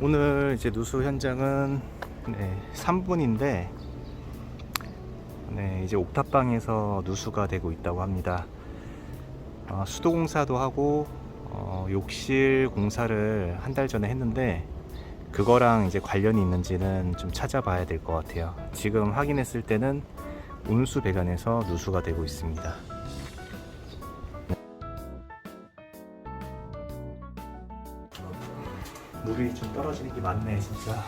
오늘 이제 누수 현장은 네, 3분인데 네, 이제 옥탑방에서 누수가 되고 있다고 합니다. 어, 수도 공사도 하고 어, 욕실 공사를 한 달 전에 했는데 그거랑 이제 관련이 있는지는 좀 찾아봐야 될 것 같아요. 지금 확인했을 때는 운수 배관에서 누수가 되고 있습니다. 물이 좀 떨어지는 게 많네 진짜.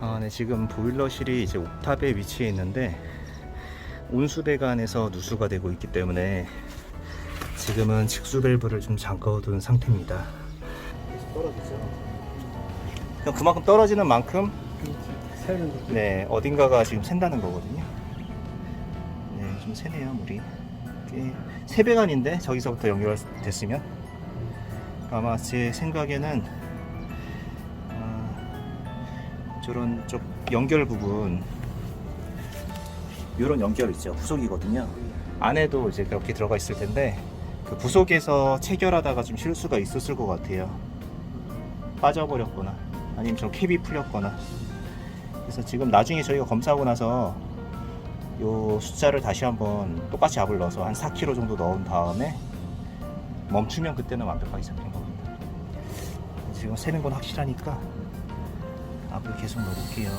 아, 네, 지금 보일러실이 이제 옥탑에 위치해 있는데 온수배관에서 누수가 되고 있기 때문에 지금은 직수 밸브를 좀 잠궈둔 상태입니다. 떨어지죠. 그만큼 떨어지는 만큼 새는 거. 네 어딘가가 지금 샌다는 거거든요. 네, 좀 새네요 물이. 이게 세배관인데 저기서부터 연결됐으면 아마 제 생각에는 어, 저런 쪽 연결 부분 이런 연결 있죠 부속이거든요. 안에도 이제 그렇게 들어가 있을 텐데 그 부속에서 체결하다가 좀 실수가 있었을 것 같아요. 빠져버렸거나 아니면 저 캡이 풀렸거나 그래서 지금 나중에 저희가 검사하고 나서 요 숫자를 다시 한번 똑같이 압을 넣어서 한 4kg 정도 넣은 다음에 멈추면 그때는 완벽하게 잡힌 겁니다. 지금 세는 건 확실하니까 압을 계속 넣어볼게요.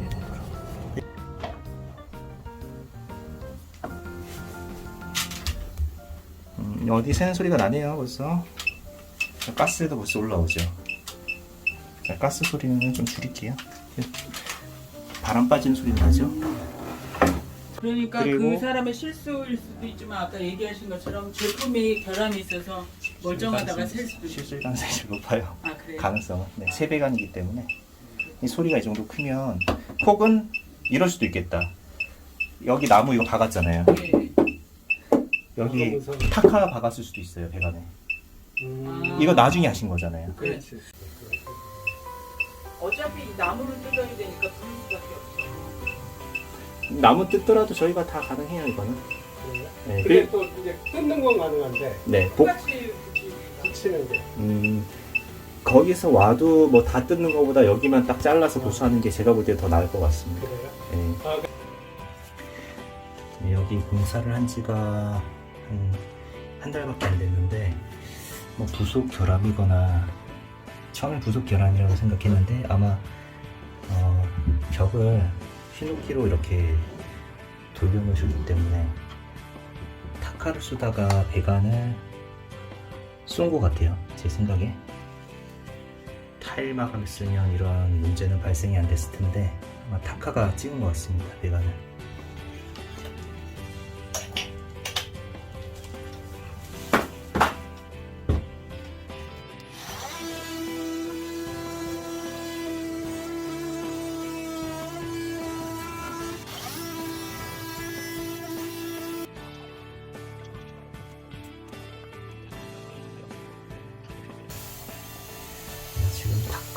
이 정도로. 음, 어디 새는 소리가 나네요 벌써. 가스도 벌써 올라오죠. 자, 가스 소리는 좀 줄일게요. 바람 빠지는 소리 나죠? 그러니까 그 사람의 실수일 수도 있지만 아까 얘기하신 것처럼 제품이 결함이 있어서 멀쩡하다가 셀 수도 있고 실질 가능성이 높아요. 아 그래요? 가능성은 네, 세배관이기 때문에 이 소리가 이 정도 크면 혹은 이럴 수도 있겠다. 여기 나무 이거 박았잖아요. 네. 여기. 타카 박았을 수도 있어요 배관에. 음, 이거 나중에 하신 거잖아요. 그렇지. 어차피 이 나무를 뜯어야 되니까 부릴 수밖에 없어 나무 뜯더라도 저희가 다 가능해요 이거는. 그래요? 네, 근데 그, 또 이제 끊는 건 가능한데 네, 복, 똑같이. 붙이는 게 음, 거기서 와도 뭐 다 뜯는 것보다 여기만 딱 잘라서 보수하는 게 제가 볼 때 더 나을 것 같습니다. 그래요? 네. 아, 네, 여기 공사를 한 지가 한, 한 달밖에 안 됐는데 뭐 부속 결함이거나 처음에 부속 결함이라고 생각했는데 아마 어, 벽을 휘누키로 이렇게 돌려놓으셨기 때문에 타카를 쏘다가 배관을 쏜 것 같아요 제 생각에. 타일 마감을 쓰면 이런 문제는 발생이 안 됐을 텐데 아마 타카가 찍은 것 같습니다 배관을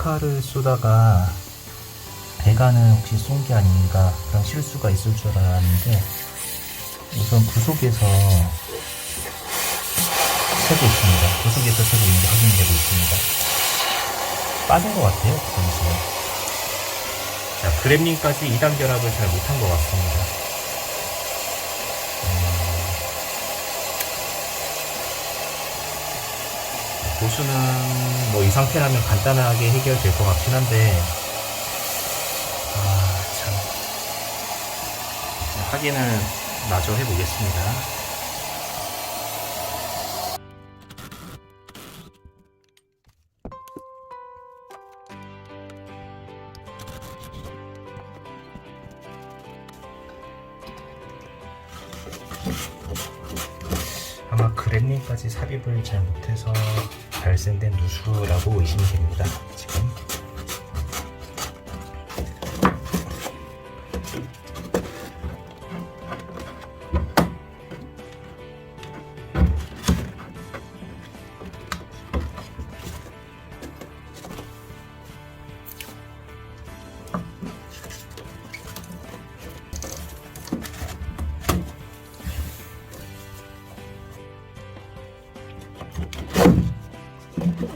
타카를 쏘다가 배관을 혹시 쏜 게 아닌가 그런 실수가 있을 줄 알았는데 우선 부속에서 새고 있습니다. 부속에서 새고 있는 게 확인되고 있습니다. 빠진 것 같아요, 부속에서. 자, 그램링까지 2단 결합을 잘 못한 것 같습니다. 보수는 뭐 이 상태라면 간단하게 해결될 것 같긴 한데. 아 참. 확인을 마저 해보겠습니다. 아마 그램링까지 삽입을 잘 못해서 발생된 누수라고 의심이 됩니다.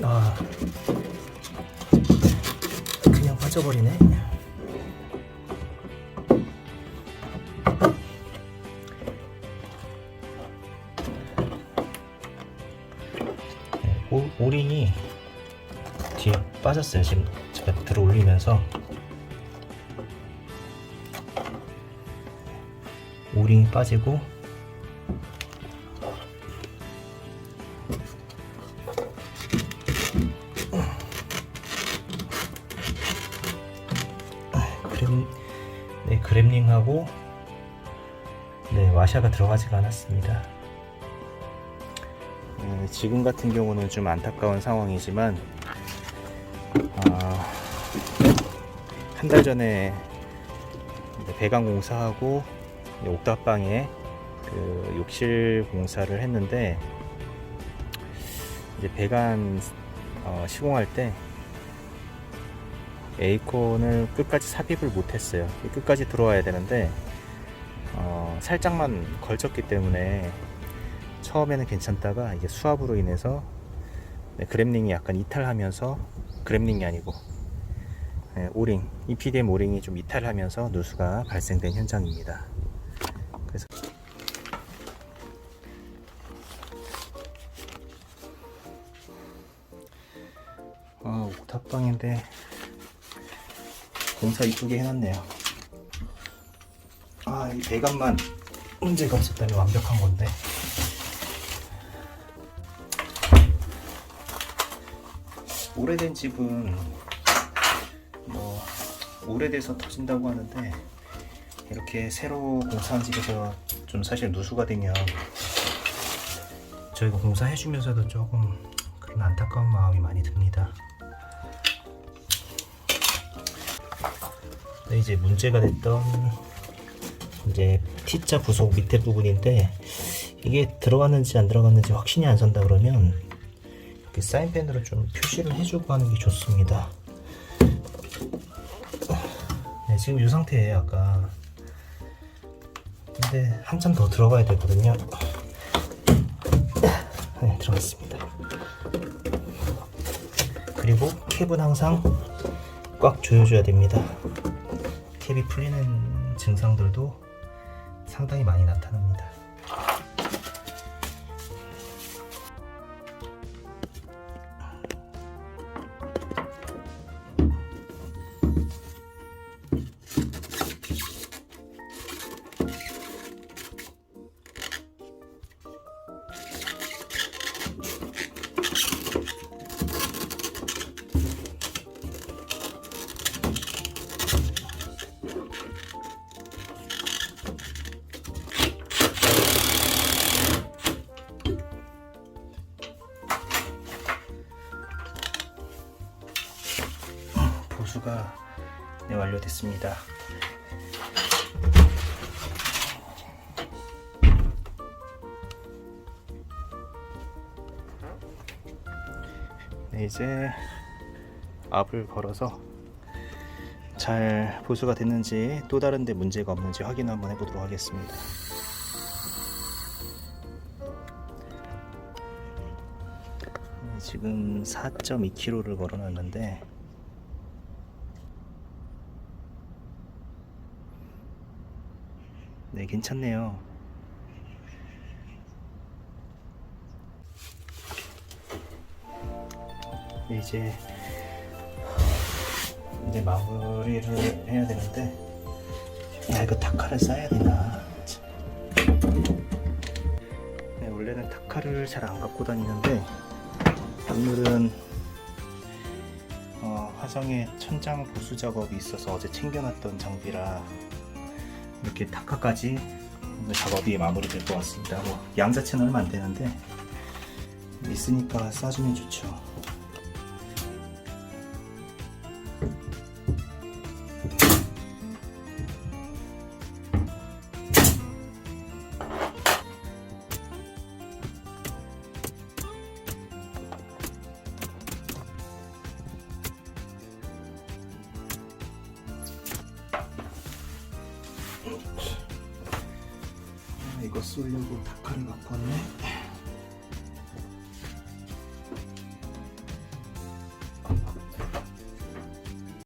아. 그냥 빠져버리네. 오링이 뒤에 빠졌어요. 지금 제가 들어 올리면서. 오링이 빠지고 그램 네 그램링하고 네 와샤가 들어가지가 않았습니다. 네, 지금 같은 경우는 좀 안타까운 상황이지만 아, 한달 전에 배관 공사하고 옥탑방에 그 욕실 공사를 했는데 이제 배관 어, 시공할 때 에이콘을 끝까지 삽입을 못했어요. 끝까지 들어와야 되는데 어, 살짝만 걸쳤기 때문에 처음에는 괜찮다가 이게 수압으로 인해서 네, 그램링이 약간 이탈하면서 그램링이 아니고 네, 오링 EPDM 오링이 좀 이탈하면서 누수가 발생된 현장입니다. 그래서 아 옥탑방인데 공사 이쁘게 해놨네요. 아, 이 배관만 문제가 없었다면 완벽한 건데. 오래된 집은 뭐 오래돼서 터진다고 하는데 이렇게 새로 공사한 집에서 좀 사실 누수가 되면 저희가 공사해주면서도 조금 그런 안타까운 마음이 많이 듭니다. 이제 문제가 됐던 이제 T자 부속 밑에 부분인데 이게 들어갔는지 안 들어갔는지 확신이 안 선다 그러면 이렇게 사인펜으로 좀 표시를 해주고 하는 게 좋습니다. 네, 지금 이 상태예요 아까. 근데 한참 더 들어가야 되거든요. 네, 들어갔습니다. 그리고 캡은 항상 꽉 조여줘야 됩니다. 캡이 풀리는 증상들도 상당히 많이 나타납니다. 됐습니다. 네, 이제 압을 걸어서 잘 보수가 됐는지 또 다른데 문제가 없는지 확인 한번 해보도록 하겠습니다. 네, 지금 4.2km를 걸어놨는데 네, 괜찮네요. 이제 이제 마무리를 해야 되는데 야 이거 타카를 싸야 되나? 참. 네, 원래는 타카를 잘 안 갖고 다니는데 오늘은 어, 화성에 천장 보수 작업이 있어서 어제 챙겨놨던 장비라 이렇게 타카까지 작업이 마무리될 것 같습니다. 뭐 양자체는 얼마 안 되는데 있으니까 싸주면 좋죠. 아, 이거 쏘려고 타카를 갖고 왔네.